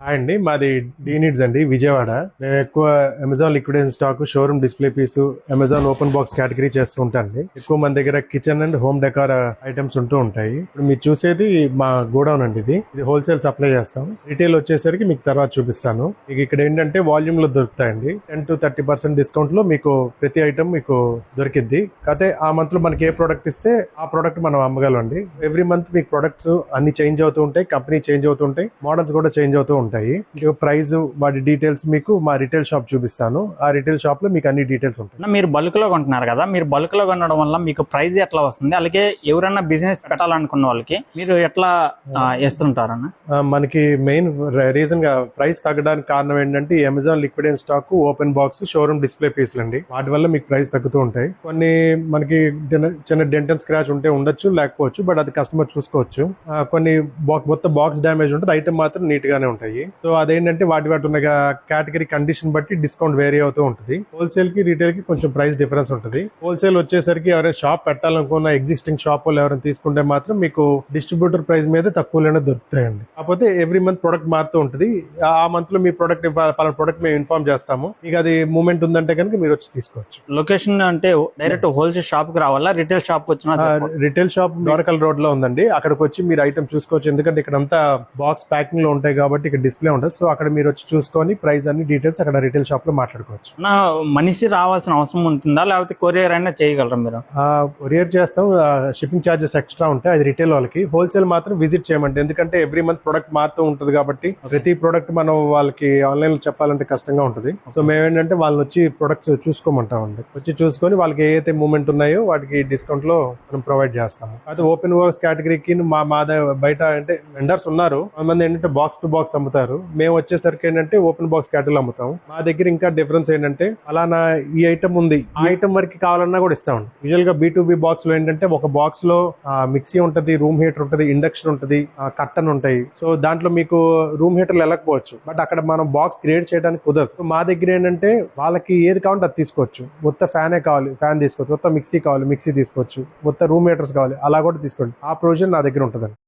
Hi అండి మాది D needs అండి విజయవాడ. మేము ఎక్కువ Amazon liquidation stock showroom display piece Amazon open box category చేస్తూ ఉంటాండి ఎక్కువ మన దగ్గర kitchen and home decor items ఉంటూ ఉంటాయి. ఇప్పుడు మీరు చూసేది మా గోడౌన్ అండి ఇది. ఇది హోల్సేల్ సప్లై చేస్తాం. రిటైల్ వచ్చేసరికి మీకు తర్వాత చూపిస్తాను. మీకు ఇక్కడ ఏంటంటే వాల్యూమ్లో దొరుకుతాయండి. టెన్ టు థర్టీ పర్సెంట్ డిస్కౌంట్లో మీకు ప్రతి ఐటమ్ మీకు దొరికిద్ది. కాకపోతే ఆ మంత్లో మనకి ఏ ప్రోడక్ట్ ఇస్తే ఆ ప్రోడక్ట్ మనం అమ్మగలం అండి. ఎవ్రీ మంత్ మీకు ప్రొడక్ట్స్ అన్ని చేంజ్ అవుతూ ఉంటాయి కంపెనీ చేంజ్ అవుతూ ఉంటాయి మోడల్స్ కూడా చేంజ్ అవుతూ ఉంటాయి. మీకు ప్రైస్ వాటి డీటెయిల్స్ మీకు మా రిటైల్ షాప్ చూపిస్తాను. ఆ రిటైల్ షాప్లో మీకు అన్ని డీటెయిల్స్ ఉంటాయి. మీరు బల్క్లో కొంటున్నారు కదా మీరు బల్క్లో కొనడం వల్ల మీకు ప్రైస్ ఎట్లా వస్తుంది? అలాగే ఎవరైనా బిజినెస్ పెట్టాలనుకున్న వాళ్ళకి మీరు ఎట్లా ఇస్తుంటారన్న ఆ, మనకి మెయిన్ రీజన్గా ప్రైస్ తగ్గడానికి కారణం ఏంటంటే Amazon liquid and stock open box showroom display పీసులు అండి. వాటి వల్ల మీకు ప్రైస్ తగ్గుతూ ఉంటాయి. కొన్ని మనకి చిన్న- డెంటల్ స్క్రాచ్ ఉంటే ఉండొచ్చు లేకపోవచ్చు బట్ అది కస్టమర్ చూసుకోవచ్చు. కొన్ని మొత్తం బాక్స్ డ్యామేజ్ ఉంటుంది ఐటమ్ మాత్రం నీట్ గానే ఉంటాయి. సో అదేంటంటే వాటి వాటి ఉన్న కేటగిరీ కండిషన్ బట్టి డిస్కౌంట్ వేరీ అవుతూ ఉంటుంది. హోల్సేల్కి రీటైల్కి కొంచెం ప్రైస్ డిఫరెన్స్ ఉంటుంది. హోల్సేల్ వచ్చేసరికి ఎవరైనా షాప్ పెట్టాలనుకున్న ఎగ్జిస్టింగ్ షాప్ వాళ్ళు ఎవరైనా తీసుకుంటే మాత్రం మీకు డిస్ట్రిబ్యూటర్ ప్రైస్ మీద తక్కువలోనే దొరుకుతాయండి. కాకపోతే ఎవ్రీ మంత్ ప్రొడక్ట్ మారుతూ ఉంటుంది. ఆ మంత్లో మీ ప్రొడక్ట్ పలానా ప్రొడక్ట్ మేము ఇన్ఫార్మ్ చేస్తాము. మీకు అది మూమెంట్ ఉందంటే కనుక మీరు వచ్చి తీసుకోవచ్చు. లొకేషన్ అంటే డైరెక్ట్ హోల్సేల్ షాప్కి రావాలా? రిటైల్ షాప్ వచ్చినా? రిటైల్ షాప్ డోరకల్ రోడ్లో ఉందండి. అక్కడికి వచ్చి మీరు ఐటమ్ చూసుకోవచ్చు. ఎందుకంటే ఇక్కడ అంతా బాక్స్ ప్యాకింగ్లో ఉంటాయి కాబట్టి ఇక్కడ డిస్ప్లే ఉంటుంది. సో అక్కడ మీరు వచ్చి చూసుకొని ప్రైస్ అన్ని డీటెయిల్స్ అక్కడ రిటైల్ షాప్లో మాట్లాడుకోవచ్చు. అన్న, మనిషి రావాల్సిన అవసరం ఉంటుందా? లేకపోతే కొరియర్ అయినా చేయగలరా మీరు? కొరియర్ చేస్తాం. షిప్పింగ్ ఛార్జెస్ ఎక్స్ట్రా ఉంటాయి. అది రిటైల్ వాళ్ళకి. హోల్సేల్ మాత్రం విజిట్ చేయమంటే ఎందుకంటే ఎవ్రీ మంత్ ప్రొడక్ట్ మారుతూ ఉంటుంది కాబట్టి ప్రతి ప్రొడక్ట్ మనం వాళ్ళకి ఆన్లైన్లో చెప్పాలంటే కష్టంగా ఉంటుంది. సో మేము ఏంటంటే వాళ్ళని వచ్చి ప్రొడక్ట్స్ చూసుకోమంటామండి. వచ్చి చూసుకొని వాళ్ళకి ఏ అయితే మూమెంట్ ఉన్నాయో వాటికి డిస్కౌంట్లో మనం ప్రొవైడ్ చేస్తాము. అయితే ఓపెన్ వర్క్స్ కేటగిరీకి మా మా బయట అంటే వెండర్స్ ఉన్నారు. కొంతమంది ఏంటంటే బాక్స్ టు బాక్స్ అమ్ముతారు. మేము వచ్చేసరికి ఏంటంటే ఓపెన్ బాక్స్ కేటగిరీ అమ్ముతాం మా దగ్గర ఇంకా డిఫరెన్స్ ఏంటంటే అలానా ఈ ఐటమ్ ఉంది. ఈ ఐటమ్ వరకు కావాలన్నా కూడా ఇస్తామండి యూజువల్గా బీ టు బి బాక్స్లో ఏంటంటే ఒక బాక్స్లో మిక్సీ ఉంటది రూమ్ హీటర్ ఉంటది ఇండక్షన్ ఉంటది కట్టన్ ఉంటాయి. సో దాంట్లో మీకు రూమ్ హీటర్లు వెళ్ళకపోవచ్చు. బట్ అక్కడ మనం బాక్స్ క్రియేట్ చేయడానికి కుదరదు. మా దగ్గర ఏంటంటే వాళ్ళకి ఏది కావాలంటే అది తీసుకోవచ్చు. మొత్తం ఫ్యానే కావాలి ఫ్యాన్ తీసుకోవచ్చు. మొత్తం మిక్సీ కావాలి మిక్సీ తీసుకోవచ్చు. మొత్తం రూమ్ హీటర్స్ కావాలి అలా కూడా తీసుకోండి. ఆ ప్రొవిజన్ నా దగ్గర ఉంటుందండి.